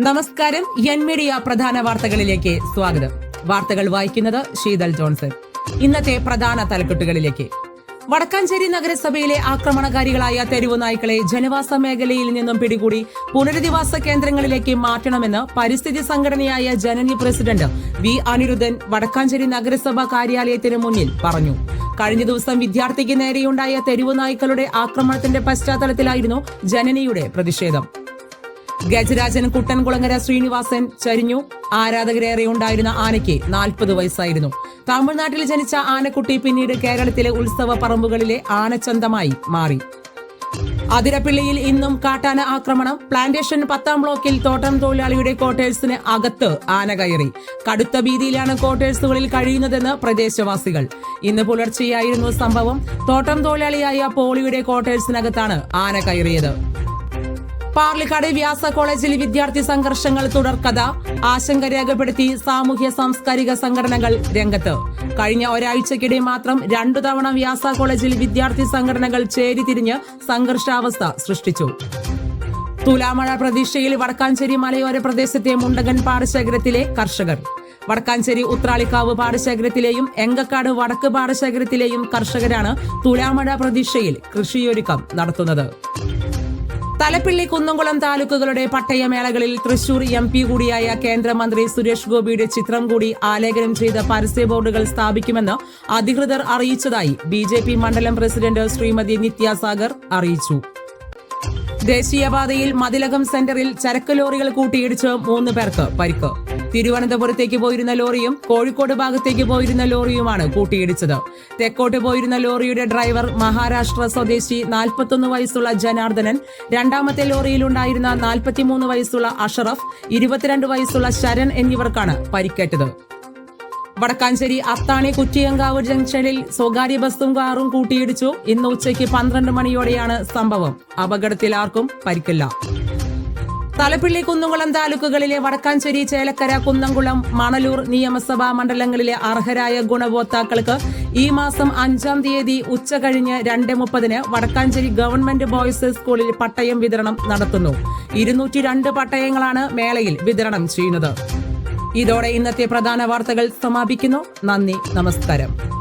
നമസ്കാരം N media പ്രധാന വാർത്തകളിലേക്ക് സ്വാഗതം. വാർത്തകൾ വായിക്കുന്നത് ശീതൽ ജോൺസൺ. ഇന്നത്തെ പ്രധാന തലക്കെട്ടുകളിലേക്ക്. വടക്കാഞ്ചേരി നഗരസഭയിലെ ആക്രമണകാരികളായ തെരുവു നായ്ക്കളെ ജനവാസ മേഖലയിൽ നിന്നും പിടികൂടി പുനരധിവാസ കേന്ദ്രങ്ങളിലേക്ക് മാറ്റണമെന്ന് പരിസ്ഥിതി സംഘടനയായ ജനനി പ്രസിഡന്റ് വി അനിരുദ്ധൻ വടക്കാഞ്ചേരി നഗരസഭാ കാര്യാലയത്തിന് മുന്നിൽ പറഞ്ഞു. കഴിഞ്ഞ ദിവസം വിദ്യാർത്ഥിക്ക് നേരെയുണ്ടായ തെരുവു നായ്ക്കളുടെ ആക്രമണത്തിന്റെ പശ്ചാത്തലത്തിലായിരുന്നു ജനനിയുടെ പ്രതിഷേധം. ഗജരാജൻ കുട്ടൻകുളങ്ങര ശ്രീനിവാസൻ ചരിഞ്ഞു. ആരാധകരേറെ ഉണ്ടായിരുന്ന ആനയ്ക്ക് നാൽപ്പത് വയസ്സായിരുന്നു. തമിഴ്നാട്ടിൽ ജനിച്ച ആനക്കുട്ടി പിന്നീട് കേരളത്തിലെ ഉത്സവ പറമ്പുകളിലെ ആനച്ചന്തമായി മാറി. അതിരപ്പിള്ളിയിൽ ഇന്നും കാട്ടാന ആക്രമണം. പ്ലാന്റേഷൻ പത്താം ബ്ലോക്കിൽ തോട്ടം തൊഴിലാളിയുടെ ക്വാർട്ടേഴ്സിന് അകത്ത് ആന കയറി. കടുത്ത ഭീതിയിലാണ് ക്വാർട്ടേഴ്സുകളിൽ കഴിയുന്നതെന്ന് പ്രദേശവാസികൾ. ഇന്ന് പുലർച്ചെയായിരുന്നു സംഭവം. തോട്ടം തൊഴിലാളിയായ പോളിയുടെ ക്വാർട്ടേഴ്സിനകത്താണ് ആന കയറിയത്. പാർലിക്കാട് വ്യാസ കോളേജിൽ വിദ്യാർത്ഥി സംഘർഷങ്ങൾ തുടർക്കഥ ആശങ്ക രേഖപ്പെടുത്തി സാമൂഹ്യ സാംസ്കാരിക സംഘടനകൾ രംഗത്ത്. കഴിഞ്ഞ ഒരാഴ്ചക്കിടെ മാത്രം രണ്ടു തവണ വ്യാസ കോളേജിൽ വിദ്യാർത്ഥി സംഘടനകൾ ചേരിതിരിഞ്ഞ് സംഘർഷാവസ്ഥ സൃഷ്ടിച്ചു. തുലാമഴ പ്രതീക്ഷയിൽ വടക്കാഞ്ചേരി മലയോര പ്രദേശത്തെ മുണ്ടകൻ പാടശേഖരത്തിലെ കർഷകർ. വടക്കാഞ്ചേരി ഉത്രാളിക്കാവ് പാടശേഖരത്തിലെയും എങ്കക്കാട് വടക്ക് പാടശേഖരത്തിലെയും കർഷകരാണ് തുലാമഴ പ്രതീക്ഷയിൽ കൃഷിയൊരുക്കം നടത്തുന്നത്. തലപ്പിള്ളി കുന്നംകുളം താലൂക്കുകളുടെ പട്ടയമേളകളിൽ തൃശൂർ എം പി കൂടിയായ കേന്ദ്രമന്ത്രി സുരേഷ് ഗോപിയുടെ ചിത്രം കൂടി ആലേഖനം ചെയ്ത പരസ്യ ബോർഡുകൾ സ്ഥാപിക്കുമെന്ന് അധികൃതർ അറിയിച്ചതായി ബി ജെ പി മണ്ഡലം പ്രസിഡന്റ് ശ്രീമതി നിത്യാസാഗർ അറിയിച്ചു. ദേശീയപാതയിൽ മതിലകം സെന്ററിൽ ചരക്ക് ലോറികൾ കൂട്ടിയിടിച്ച് മൂന്ന് പേർക്ക് പരിക്ക്. തിരുവനന്തപുരത്തേക്ക് പോയിരുന്ന ലോറിയും കോഴിക്കോട് ഭാഗത്തേക്ക് പോയിരുന്ന ലോറിയുമാണ് കൂട്ടിയിടിച്ചത്. തെക്കോട്ട് പോയിരുന്ന ലോറിയുടെ ഡ്രൈവർ മഹാരാഷ്ട്ര സ്വദേശി നാൽപ്പത്തൊന്ന് വയസ്സുള്ള ജനാർദ്ദനൻ രണ്ടാമത്തെ ലോറിയിലുണ്ടായിരുന്ന നാൽപ്പത്തിമൂന്ന് വയസ്സുള്ള അഷറഫ് ഇരുപത്തിരണ്ട് വയസ്സുള്ള ശരൺ എന്നിവർക്കാണ് പരിക്കേറ്റത്. വടക്കാഞ്ചേരി അത്താണി കുറ്റിയങ്കാവ് ജംഗ്ഷനിൽ സ്വകാര്യ ബസ്സും കാറും കൂട്ടിയിടിച്ചു. ഇന്ന് ഉച്ചയ്ക്ക് പന്ത്രണ്ട് മണിയോടെയാണ് സംഭവം. അപകടത്തിൽ ആർക്കും പരിക്കില്ല. തലപ്പിള്ളി കുന്നുകുളം താലൂക്കുകളിലെ വടക്കാഞ്ചേരി ചേലക്കര കുന്നംകുളം മണലൂർ നിയമസഭാ മണ്ഡലങ്ങളിലെ അർഹരായ ഗുണഭോക്താക്കൾക്ക് ഈ മാസം അഞ്ചാം തീയതി ഉച്ച കഴിഞ്ഞ് രണ്ട് മുപ്പതിന് വടക്കാഞ്ചേരി ഗവൺമെന്റ് ബോയ്സ് സ്കൂളിൽ പട്ടയം വിതരണം നടത്തുന്നു. ഇരുന്നൂറ്റി രണ്ട് പട്ടയങ്ങളാണ് മേളയിൽ വിതരണം ചെയ്യുന്നത്. ഇതോടെ ഇന്നത്തെ പ്രധാന വാർത്തകൾ സമാപിക്കുന്നു. നന്ദി നമസ്കാരം.